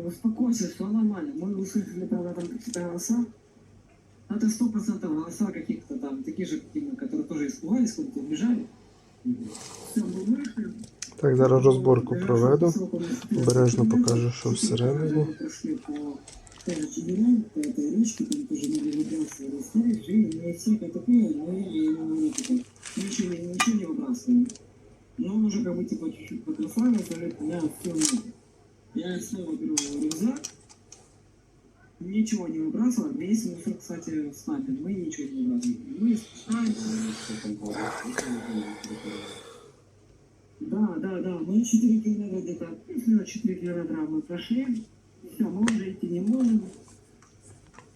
успокойся, все нормально. Мы услышали, правда, там какие-то голоса. Это сто процентов голоса каких-то там, такие же, какие мы, которые тоже испугались, куда-то убежали. Все, мы вышли. Так, зараз розборку проведу. Обережно Обережно покажу, що всередині. Он уже как бы типа чуть-чуть подрославился, говорит, я все надо. Я снова беру рюкзак, ничего не выбрасывал, весь мусор, кстати, с нами, мы ничего не выбрасываем. Мы спускаем, да, да, да, мы 4 километра где-то, плюс-минус 4 километра мы прошли, все, мы уже идти не можем,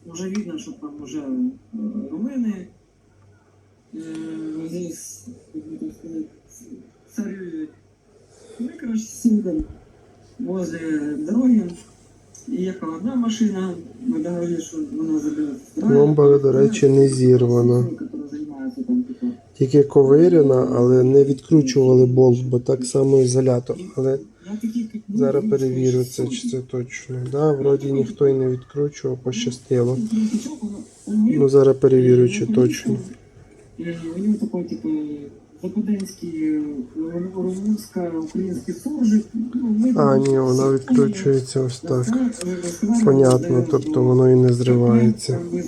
уже видно, что там уже э, румыны, э, здесь, как бы так сказать, царюют. Мы, короче, сидим возле дороги, и ехала одна машина, мы договорились, что она заберет Пломба, до речі, не зірвана. Которая занимается там, типа, Тільки ковиряна, але не відкручували болт, бо так само ізолятор. Але я таких, как мы, зараз не перевірю слышу. це, чи це точно. Да, вроді ніхто й не відкручував, пощастило. Ну, Ну зараз перевірю, чи точно. У него такой, суржик. Ну, А, ні, вона відкручується ось так. Понятно, тобто воно і не зривається. е,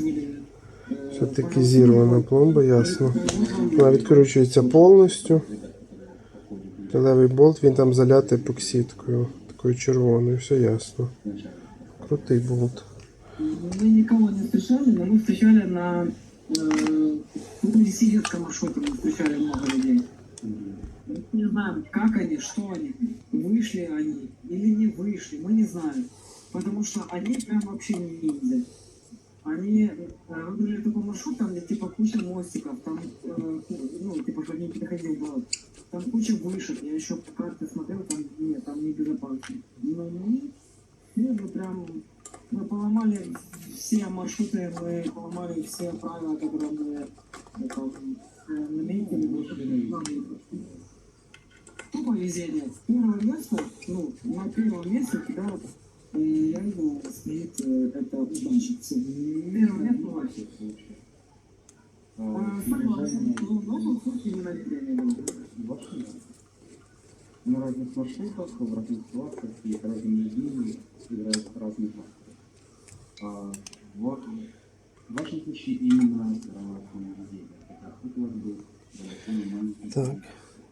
Все-таки зірвана пломба, ясно. Вона відкручується повністю. Левий болт, він там залятий епоксидкою, такою червоною, все ясно. Крутий болт. Мы никого не встречали, но мы встречали на э, туристическом маршруте, мы встречали много людей. Мы не знаем, как они, что они, вышли они или не вышли, мы не знаем. Потому что они прям вообще не ниндзя. Они э, выбрали такой маршрут, там где типа куча мостиков, там, э, ну, типа, чтобы не переходил город. Там куча вышек, я еще по карте смотрел, там нет, там небезопасно. Но мы, ну, мы прям мы поломали все маршруты, мы поломали все правила, которые мы э, э, наметили. Тупо везение. Первое место, ну, на первом месте у тебя э, реально стоит э, это удача. Первое место вообще. А, Согласен. Ну, в нашем случае именно везение было. На разных маршрутах, в разных ситуациях и разные люди играют разные факторы. А в в вашем случае именно сыграла фон везения. Хотя тут у вас был далеко не маленький. Так.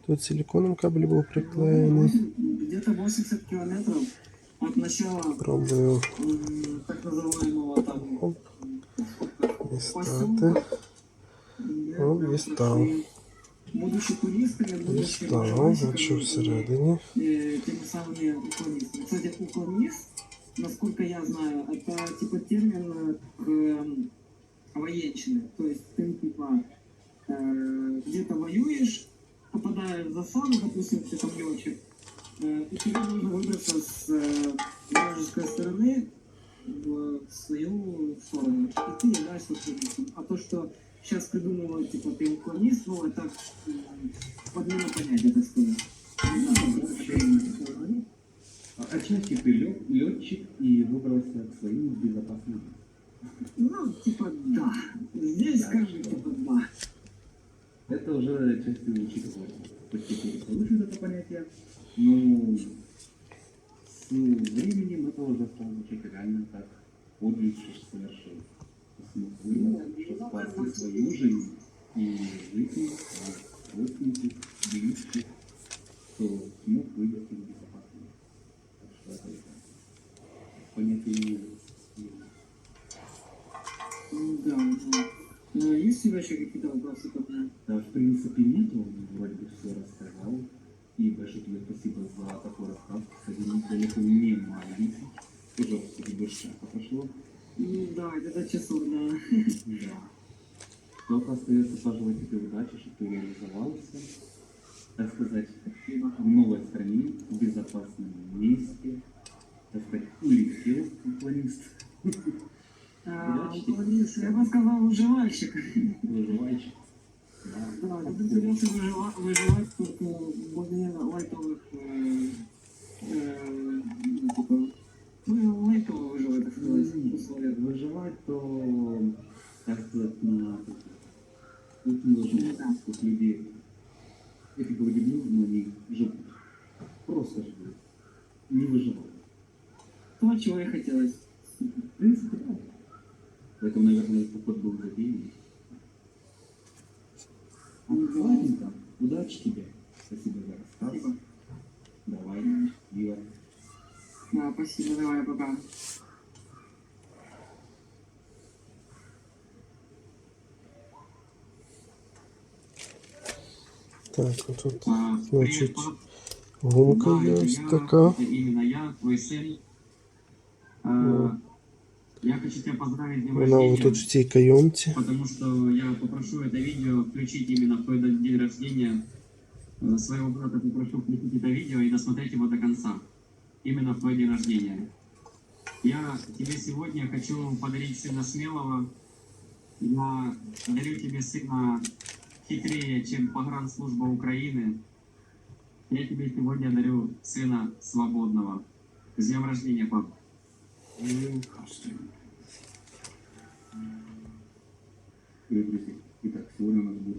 Тут силиконом кабель був приклеєний. Где-то 80 километров от начала Пробую м, так называемого там Оп. дістати. поселка. Ну, дістав. Будучи туристами, будучи Дістав, бажальщиками бачу и, всередині. э, теми самыми уклонистами. Кстати, уклонист, насколько я знаю, это типа термин э, эм, военщине. То есть ты типа э, где-то воюешь, попадаешь в засаду, допустим, ты там летчик, э, и тебе нужно выбраться с э, вражеской стороны в свою сторону. И ты являешься уклонистом. А то, что сейчас придумывают, типа, ты уклонист, ну, это подмена понятия, так сказать. А Отчасти ты лё- летчик и выбрался к своим безопасным. Ну, типа, да. Здесь скажи, типа, да. Это уже отчасти учитывает постепенно повышит это понятие, но с временем это уже стало звучать реально как подвиг, что совершил. Выбрать, что спас и свою жизнь и жизнь родственников, близких, кто смог вывести в это Ну, Да, да. Ну, есть у тебя? Да, в принципе, нет, вроде бы все рассказал. И большое тебе спасибо за такой рассказ. Кстати, далеко не маленький. Уже больше прошло. Ну, да, где-то часов, да. Да. Только остается пожелать тебе удачи, чтобы ты реализовался. Так сказать, в новой стране, в безопасном месте. Так сказать, улетел уклонист. А, я бы сказал, выживальщик. Выживальщик. Да. Да, придется выживать, выживать только более лайтовых, э, э, ну, типа, ну, условиях. выживать, то, так сказать, на... Тут быть Да. людей. Эти вроде бы но они живут. Просто живут. Не выживают. То, чего и хотелось. В принципе, да. Поэтому, наверное, этот поход был затеян. А, ладненько. Удачи тебе. Спасибо за рассказ. Спасибо. Давай, Ира. Да, спасибо, давай, пока. Так, отут, А, значить, привет, пап. гумка Да, є это ось я, така. это именно я, твой сын. А, Ну. Я хочу тебя поздравить с днем Вона рождения, отут в цій кайомці. потому что я попрошу это видео включить именно в твой день рождения. Э, Своего брата попрошу включить это видео и досмотреть его до конца. Именно в твой день рождения. Я тебе сегодня хочу подарить сына смелого. Я дарю тебе сына хитрее, чем погранслужба Украины, я тебе сегодня дарю сына свободного. С днем рождения, пап. Итак, сегодня у нас будет